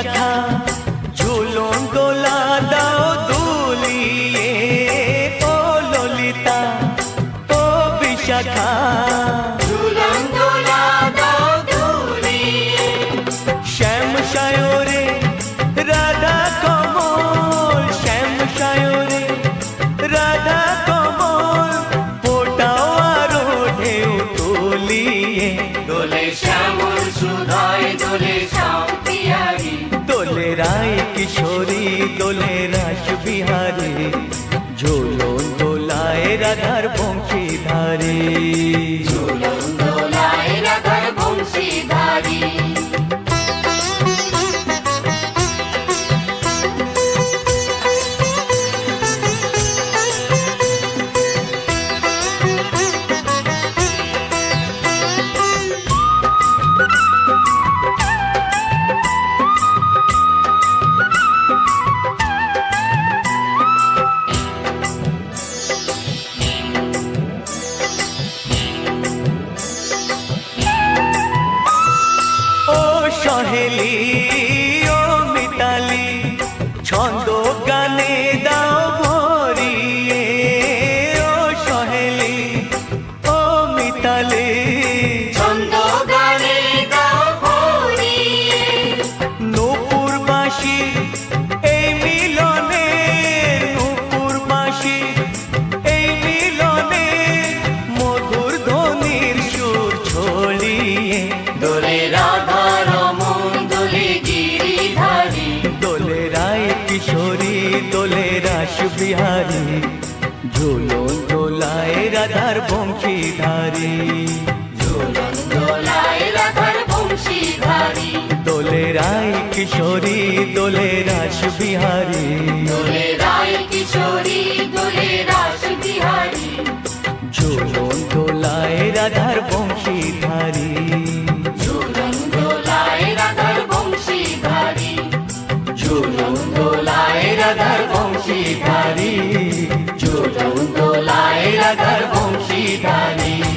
বিশাখা ঝুলন দোলা দাও দুলিয়ে ও ললিতা ও বিশাখা। শ্যাম সায়রে রাধা কমল। শ্যাম সায়রে রাধা কমল। ফোটাও আরও ঢেউ তুলিয়ে। দোলে শ্যামল সুধায় দোলে কিশোরী দোলে রাস বিহারে ঝুলন দোলায় রাধার বংশীধারী। ঝুলন দোলায় রাধার বংশীধারী। দোলে রায় কিশোরী দোলে রাস বিহারী। বংশীধারী ঝুলন দোলায় রাধার বংশীধারী।